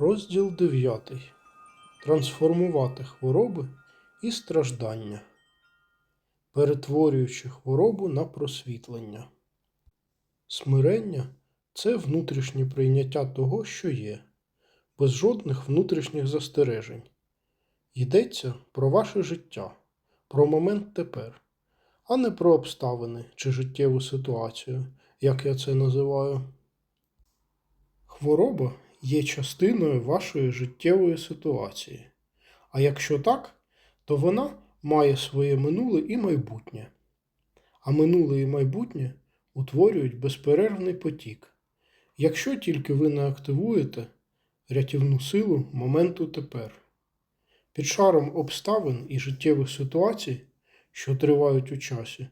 Розділ 9. Трансформувати хвороби і страждання, перетворюючи хворобу на просвітлення. Смирення це внутрішнє прийняття того, що є, без жодних внутрішніх застережень. Йдеться про ваше життя, про момент тепер, а не про обставини чи життєву ситуацію, як я це називаю. Хвороба є частиною вашої життєвої ситуації. А якщо так, то вона має своє минуле і майбутнє. А минуле і майбутнє утворюють безперервний потік, якщо тільки ви не активуєте рятівну силу моменту тепер. Під шаром обставин і життєвих ситуацій, що тривають у часі,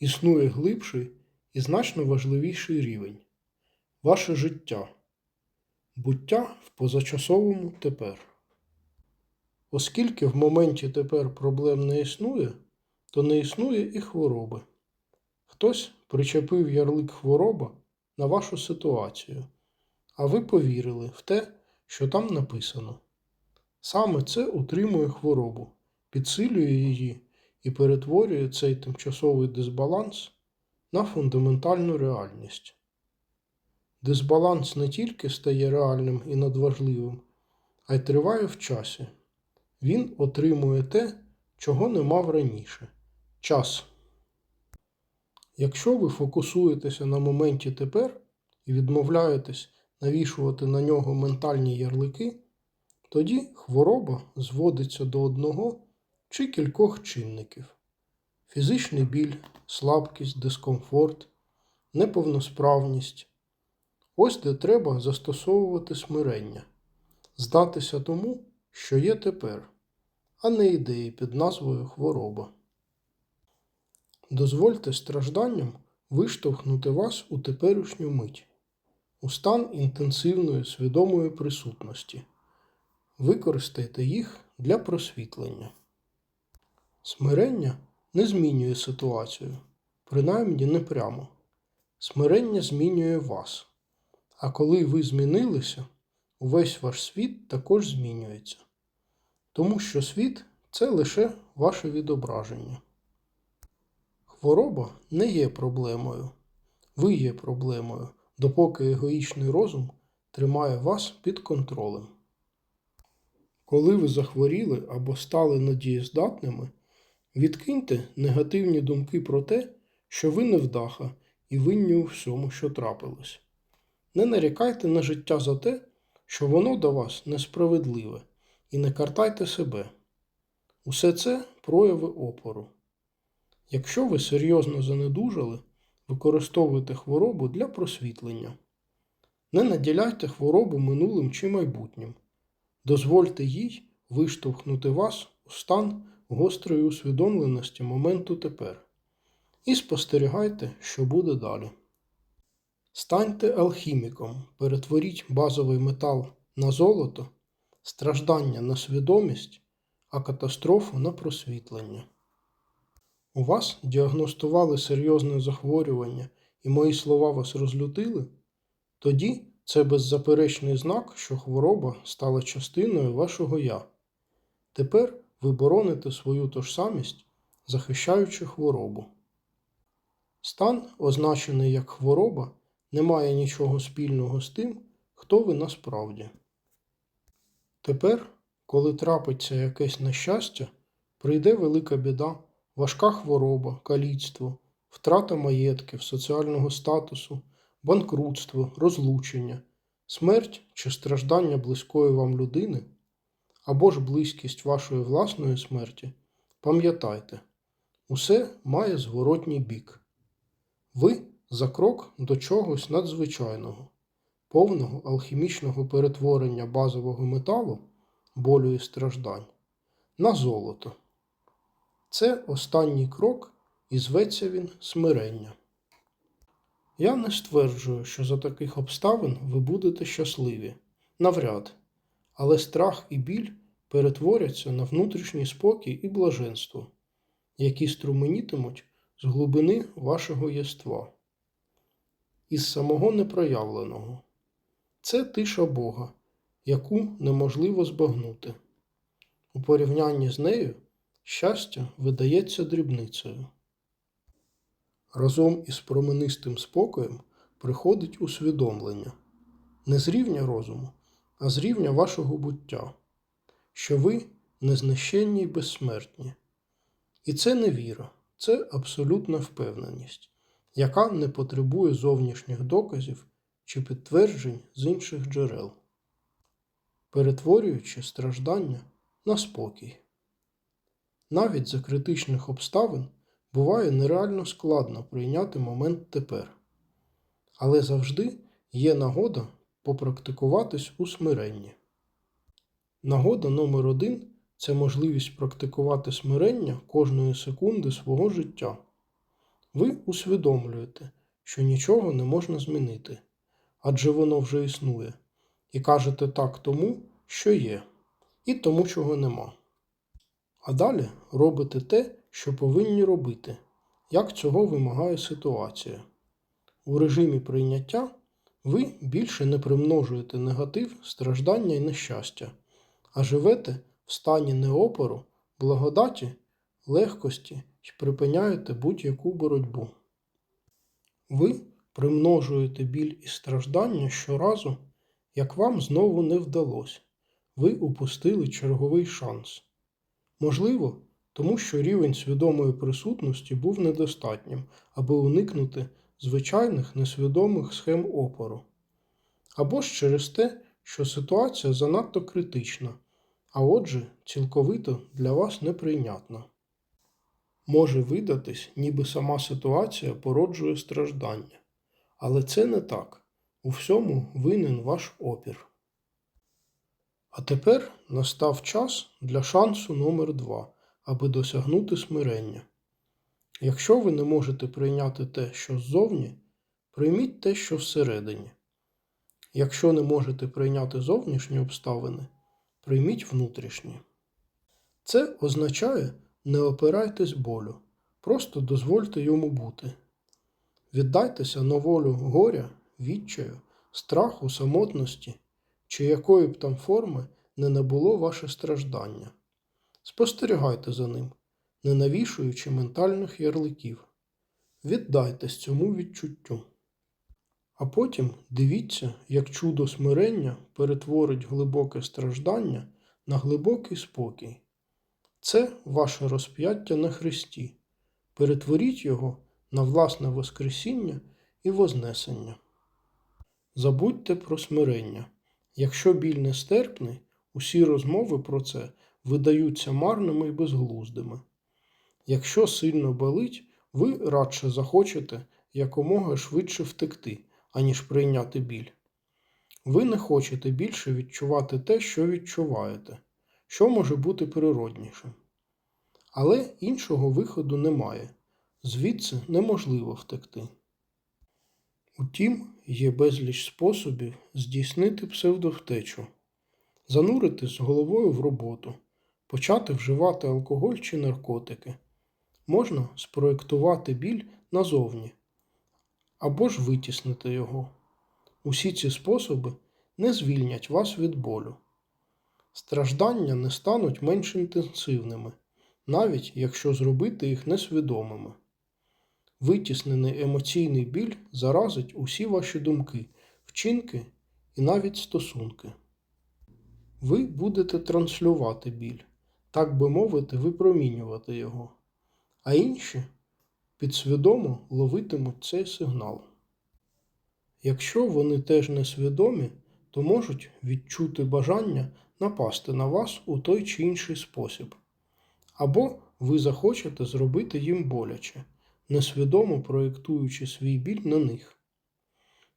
існує глибший і значно важливіший рівень ваше життя буття в позачасовому тепер. Оскільки в моменті тепер проблем не існує, то не існує і хвороби. Хтось причепив ярлик хвороба на вашу ситуацію, а ви повірили в те, що там написано. Саме це утримує хворобу, підсилює її і перетворює цей тимчасовий дисбаланс на фундаментальну реальність. Дисбаланс не тільки стає реальним і надважливим, а й триває в часі. Він отримує те, чого не мав раніше час. Якщо ви фокусуєтеся на моменті тепер і відмовляєтесь навішувати на нього ментальні ярлики, тоді хвороба зводиться до одного чи кількох чинників: фізичний біль, слабкість, дискомфорт, неповносправність. Ось де треба застосовувати смирення, здатися тому, що є тепер, а не ідеї під назвою хвороба. Дозвольте стражданням виштовхнути вас у теперішню мить, у стан інтенсивної свідомої присутності. Використайте їх для просвітлення. Смирення не змінює ситуацію, принаймні не прямо. Смирення змінює вас. А коли ви змінилися, увесь ваш світ також змінюється. Тому що світ це лише ваше відображення. Хвороба не є проблемою. Ви є проблемою, допоки егоїчний розум тримає вас під контролем. Коли ви захворіли або стали надієздатними, відкиньте негативні думки про те, що ви невдаха і винні у всьому, що трапилось. Не нарікайте на життя за те, що воно до вас несправедливе, і не картайте себе. Усе це прояви опору. Якщо ви серйозно занедужали, використовуйте хворобу для просвітлення. Не наділяйте хворобу минулим чи майбутнім. Дозвольте їй виштовхнути вас у стан гострої усвідомленості моменту тепер. І спостерігайте, що буде далі. Станьте алхіміком, перетворіть базовий метал на золото, страждання на свідомість, а катастрофу на просвітлення. У вас діагностували серйозне захворювання і мої слова вас розлютили? Тоді це беззаперечний знак, що хвороба стала частиною вашого я. Тепер ви бороните свою тожсамість, захищаючи хворобу. Стан, означений як хвороба, не має нічого спільного з тим, хто ви насправді. Тепер, коли трапиться якесь нещастя, прийде велика біда, важка хвороба, каліцтво, втрата маєтків, соціального статусу, банкрутство, розлучення, смерть чи страждання близької вам людини, або ж близькість вашої власної смерті, пам'ятайте, усе має зворотній бік. Ви за крок до чогось надзвичайного, повного алхімічного перетворення базового металу, болю і страждань, на золото. Це останній крок і зветься він смирення. Я не стверджую, що за таких обставин ви будете щасливі, навряд, але страх і біль перетворяться на внутрішній спокій і блаженство, які струменітимуть з глибини вашого єства із самого непроявленого. Це тиша Бога, яку неможливо збагнути. У порівнянні з нею щастя видається дрібницею. Разом із променистим спокоєм приходить усвідомлення не з рівня розуму, а з рівня вашого буття, що ви незнищенні й безсмертні. І це не віра, це абсолютна впевненість, яка не потребує зовнішніх доказів чи підтверджень з інших джерел, перетворюючи страждання на спокій. Навіть за критичних обставин буває нереально складно прийняти момент тепер, але завжди є нагода попрактикуватись у смиренні. Нагода номер один це можливість практикувати смирення кожної секунди свого життя. Ви усвідомлюєте, що нічого не можна змінити, адже воно вже існує, і кажете так тому, що є, і тому, чого нема. А далі робите те, що повинні робити, як цього вимагає ситуація. У режимі прийняття ви більше не примножуєте негатив, страждання і нещастя, а живете в стані неопору, благодаті, легкості і припиняєте будь-яку боротьбу. Ви примножуєте біль і страждання щоразу, як вам знову не вдалося. Ви упустили черговий шанс. Можливо, тому що рівень свідомої присутності був недостатнім, аби уникнути звичайних несвідомих схем опору. Або ж через те, що ситуація занадто критична, а отже, цілковито для вас неприйнятна. Може видатись, ніби сама ситуація породжує страждання, але це не так. У всьому винен ваш опір. А тепер настав час для шансу номер два, аби досягнути смирення. Якщо ви не можете прийняти те, що ззовні, прийміть те, що всередині. Якщо не можете прийняти зовнішні обставини, прийміть внутрішні. Це означає не опирайтесь болю, просто дозвольте йому бути. Віддайтеся на волю горя, відчаю, страху, самотності чи якої б там форми не набуло ваше страждання. Спостерігайте за ним, не навішуючи ментальних ярликів. Віддайтесь цьому відчуттю. А потім дивіться, як чудо смирення перетворить глибоке страждання на глибокий спокій. Це ваше розп'яття на Христі. Перетворіть його на власне Воскресіння і Вознесення. Забудьте про смирення. Якщо біль нестерпний, усі розмови про це видаються марними і безглуздими. Якщо сильно болить, ви радше захочете якомога швидше втекти, аніж прийняти біль. Ви не хочете більше відчувати те, що відчуваєте, що може бути природнішим. Але іншого виходу немає, звідси неможливо втекти. Утім, є безліч способів здійснити псевдовтечу, зануритись головою в роботу, почати вживати алкоголь чи наркотики. Можна спроєктувати біль назовні або ж витіснити його. Усі ці способи не звільнять вас від болю. Страждання не стануть менш інтенсивними, навіть якщо зробити їх несвідомими. Витіснений емоційний біль заразить усі ваші думки, вчинки і навіть стосунки. Ви будете транслювати біль, так би мовити, випромінювати його, а інші підсвідомо ловитимуть цей сигнал. Якщо вони теж несвідомі, то можуть відчути бажання напасти на вас у той чи інший спосіб, або ви захочете зробити їм боляче несвідомо проєктуючи свій біль на них.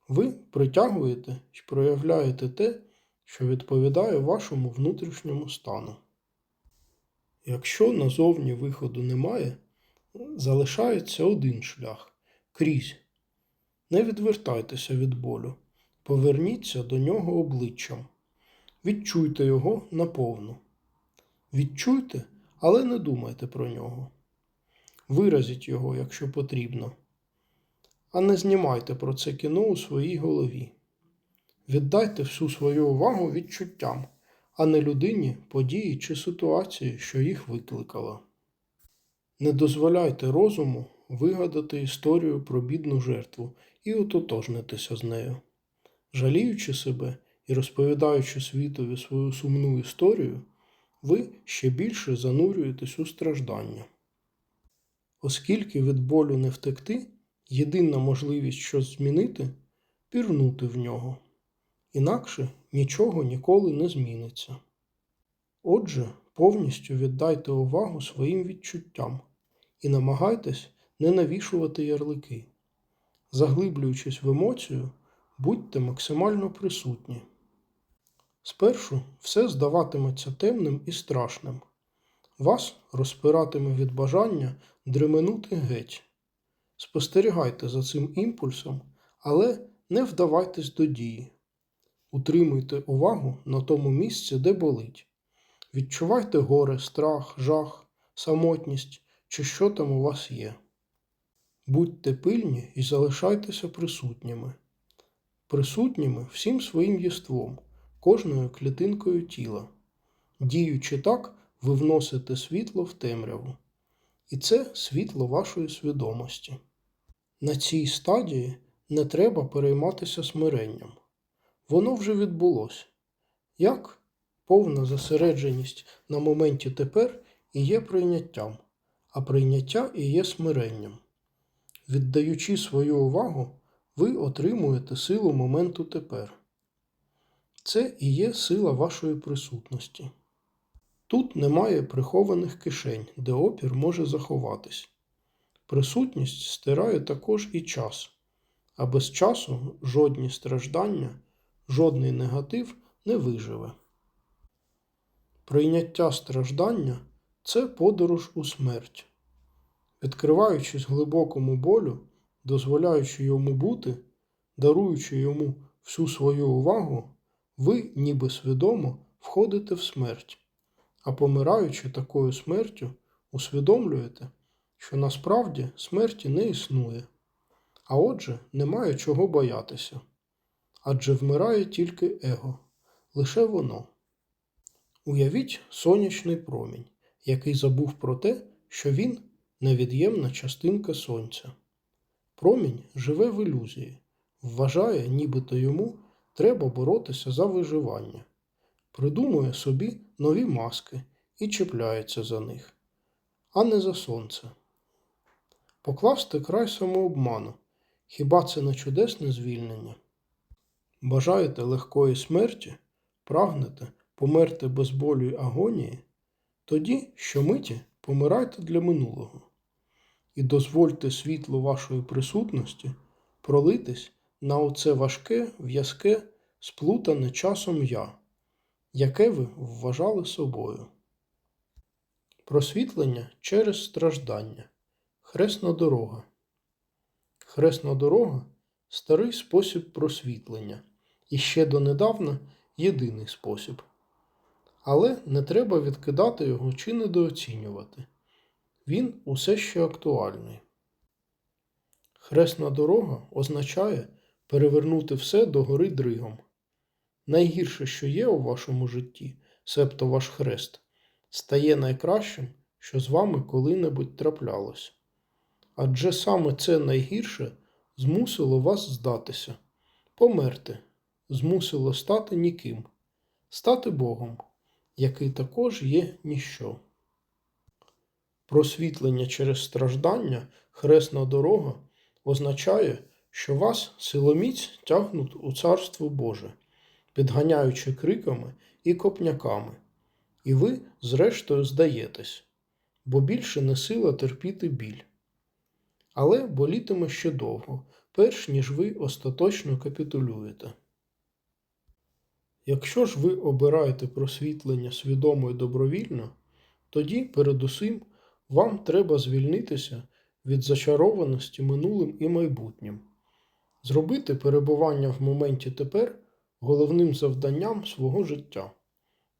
Ви притягуєте і проявляєте те, що відповідає вашому внутрішньому стану. Якщо назовні виходу немає, залишається один шлях крізь. Не відвертайтеся від болю, поверніться до нього обличчям. Відчуйте його наповну. Відчуйте, але не думайте про нього. Виразіть його, якщо потрібно. А не знімайте про це кіно у своїй голові. Віддайте всю свою увагу відчуттям, а не людині, події чи ситуації, що їх викликала. Не дозволяйте розуму вигадати історію про бідну жертву і ототожнитися з нею. Жаліючи себе і розповідаючи світові свою сумну історію, ви ще більше занурюєтесь у страждання. Оскільки від болю не втекти, єдина можливість щось змінити пірнути в нього. Інакше нічого ніколи не зміниться. Отже, повністю віддайте увагу своїм відчуттям і намагайтесь не навішувати ярлики. Заглиблюючись в емоцію, будьте максимально присутні. Спершу все здаватиметься темним і страшним. Вас розпиратиме від бажання дременути геть. Спостерігайте за цим імпульсом, але не вдавайтесь до дії. Утримуйте увагу на тому місці, де болить. Відчувайте горе, страх, жах, самотність чи що там у вас є. Будьте пильні і залишайтеся присутніми. Присутніми всім своїм єством, кожною клітинкою тіла. Діючи так, ви вносите світло в темряву. І це світло вашої свідомості. На цій стадії не треба перейматися смиренням. Воно вже відбулося. Як повна зосередженість на моменті тепер і є прийняттям, а прийняття і є смиренням. Віддаючи свою увагу, ви отримуєте силу моменту тепер. Це і є сила вашої присутності. Тут немає прихованих кишень, де опір може заховатись. Присутність стирає також і час, а без часу жодні страждання, жодний негатив не виживе. Прийняття страждання це подорож у смерть. Відкриваючись глибокому болю, дозволяючи йому бути, даруючи йому всю свою увагу, ви, ніби свідомо, входите в смерть, а помираючи такою смертю, усвідомлюєте, що насправді смерті не існує, а отже, немає чого боятися. Адже вмирає тільки его, лише воно. Уявіть сонячний промінь, який забув про те, що він невід'ємна частинка сонця. Промінь живе в ілюзії, вважає, нібито йому треба боротися за виживання, придумує собі нові маски і чіпляється за них, а не за сонце. Покласти край самообману. Хіба це не чудесне звільнення? Бажаєте легкої смерті, прагнете померти без болю й агонії, тоді щомиті помирайте для минулого і дозвольте світло вашої присутності пролитись на оце важке, в'язке, сплутане часом я, яке ви вважали собою. Просвітлення через страждання. Хресна дорога. Хресна дорога старий спосіб просвітлення і ще донедавна єдиний спосіб. Але не треба відкидати його чи недооцінювати. Він усе ще актуальний. Хресна дорога означає перевернути все до гори дригом. Найгірше, що є у вашому житті, себто ваш хрест, стає найкращим, що з вами коли-небудь траплялось. Адже саме це найгірше змусило вас здатися, померти, змусило стати ніким, стати Богом, який також є ніщо. Просвітлення через страждання, хресна дорога означає, що вас силоміць тягнуть у Царство Боже, підганяючи криками і копняками, і ви, зрештою, здаєтесь, бо більше не сила терпіти біль. Але болітиме ще довго, перш ніж ви остаточно капітулюєте. Якщо ж ви обираєте просвітлення свідомо і добровільно, тоді, передусім, вам треба звільнитися від зачарованості минулим і майбутнім, зробити перебування в моменті тепер головним завданням свого життя.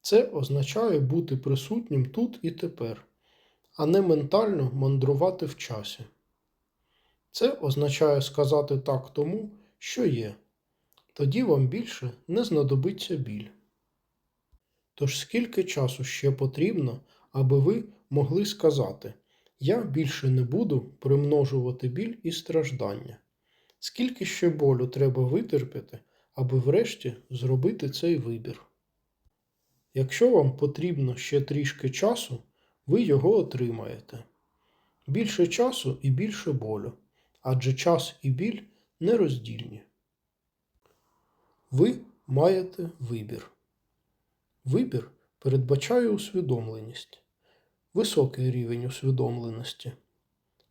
Це означає бути присутнім тут і тепер, а не ментально мандрувати в часі. Це означає сказати так тому, що є, тоді вам більше не знадобиться біль. Тож скільки часу ще потрібно, аби ви могли сказати Я більше не буду примножувати біль і страждання? Скільки ще болю треба витерпіти, аби врешті зробити цей вибір? Якщо вам потрібно ще трішки часу, ви його отримаєте. Більше часу і більше болю, адже час і біль нероздільні. Ви маєте вибір. Вибір передбачає усвідомленість, високий рівень усвідомленості.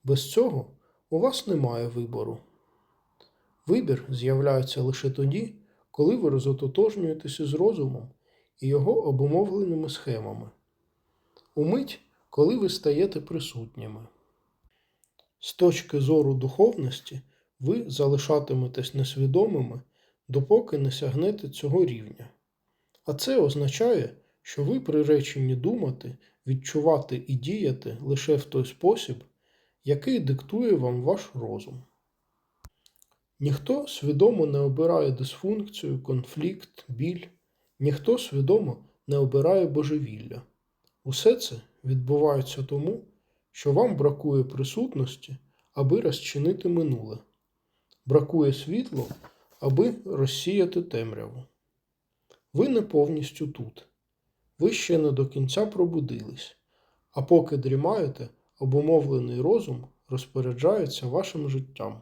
Без цього у вас немає вибору. Вибір з'являється лише тоді, коли ви розототожнюєтеся з розумом і його обумовленими схемами. Умить, коли ви стаєте присутніми. З точки зору духовності ви залишатиметесь несвідомими, допоки не сягнете цього рівня. А це означає, що ви приречені думати, відчувати і діяти лише в той спосіб, який диктує вам ваш розум. Ніхто свідомо не обирає дисфункцію, конфлікт, біль, ніхто свідомо не обирає божевілля. Усе це відбувається тому, що вам бракує присутності, аби розчинити минуле, бракує світла, аби розсіяти темряву. Ви не повністю тут. Ви ще не до кінця пробудились, а поки дрімаєте, обумовлений розум розпоряджається вашим життям.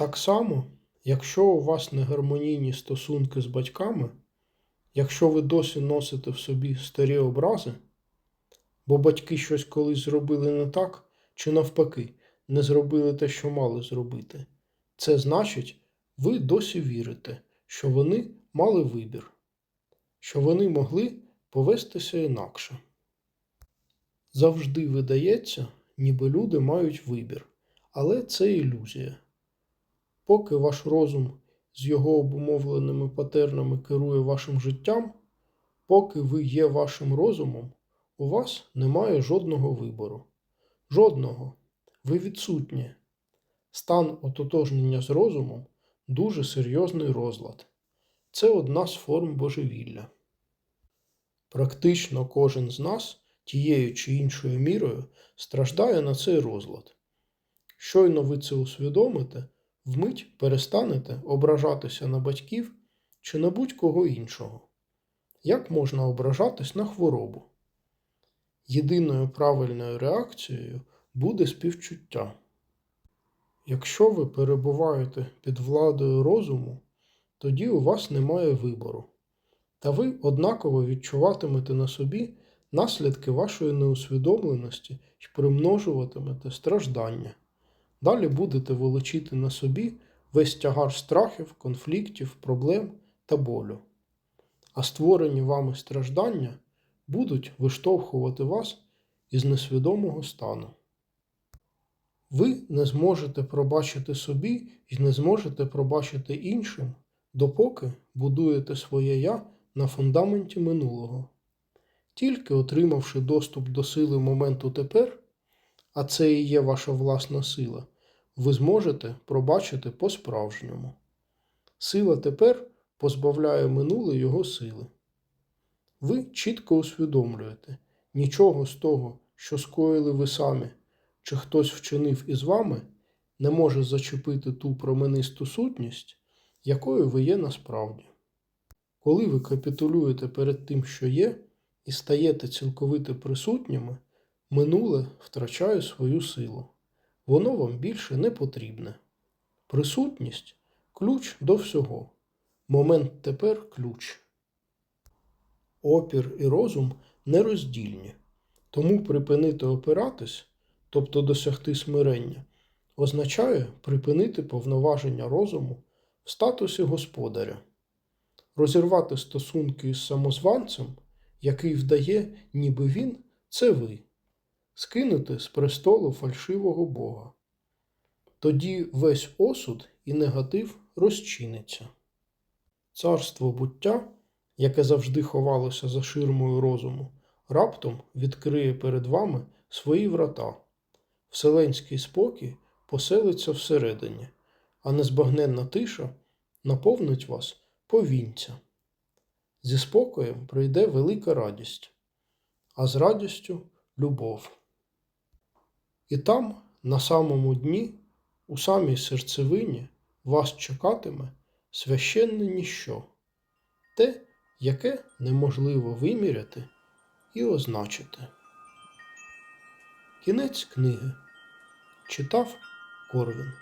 Так само, якщо у вас негармонійні стосунки з батьками, якщо ви досі носите в собі старі образи, бо батьки щось колись зробили не так, чи навпаки, не зробили те, що мали зробити, це значить, ви досі вірите, що вони мали вибір, що вони могли повестися інакше. Завжди видається, ніби люди мають вибір, але це ілюзія. Поки ваш розум з його обумовленими патернами керує вашим життям, поки ви є вашим розумом, у вас немає жодного вибору. Жодного. Ви відсутні. Стан ототожнення з розумом дуже серйозний розлад. Це одна з форм божевілля. Практично кожен з нас тією чи іншою мірою страждає на цей розлад. Щойно ви це усвідомите, вмить перестанете ображатися на батьків чи на будь-кого іншого. Як можна ображатись на хворобу? Єдиною правильною реакцією буде співчуття. Якщо ви перебуваєте під владою розуму, тоді у вас немає вибору, та ви однаково відчуватимете на собі наслідки вашої неусвідомленості і примножуватимете страждання. Далі будете волочити на собі весь тягар страхів, конфліктів, проблем та болю. А створені вами страждання будуть виштовхувати вас із несвідомого стану. Ви не зможете пробачити собі і не зможете пробачити іншим, допоки будуєте своє я на фундаменті минулого. Тільки отримавши доступ до сили моменту тепер, а це і є ваша власна сила, ви зможете пробачити по-справжньому. Сила тепер позбавляє минуле його сили. Ви чітко усвідомлюєте, нічого з того, що скоїли ви самі, чи хтось вчинив із вами, не може зачепити ту променисту сутність, якою ви є насправді. Коли ви капітулюєте перед тим, що є, і стаєте цілковито присутніми, минуле втрачає свою силу. Воно вам більше не потрібне. Присутність ключ до всього. Момент тепер ключ. Опір і розум нероздільні, тому припинити опиратись, тобто досягти смирення, означає припинити повноваження розуму в статусі господаря, розірвати стосунки із самозванцем, який вдає, ніби він це ви, скинути з престолу фальшивого Бога. Тоді весь осуд і негатив розчиниться. Царство буття, яке завжди ховалося за ширмою розуму, раптом відкриє перед вами свої врата. Вселенський спокій поселиться всередині, а незбагненна тиша наповнить вас повінця. Зі спокоєм прийде велика радість, а з радістю любов. І там, на самому дні, у самій серцевині, вас чекатиме священне ніщо, те, яке неможливо виміряти і означити. Кінець книги читав Корвін.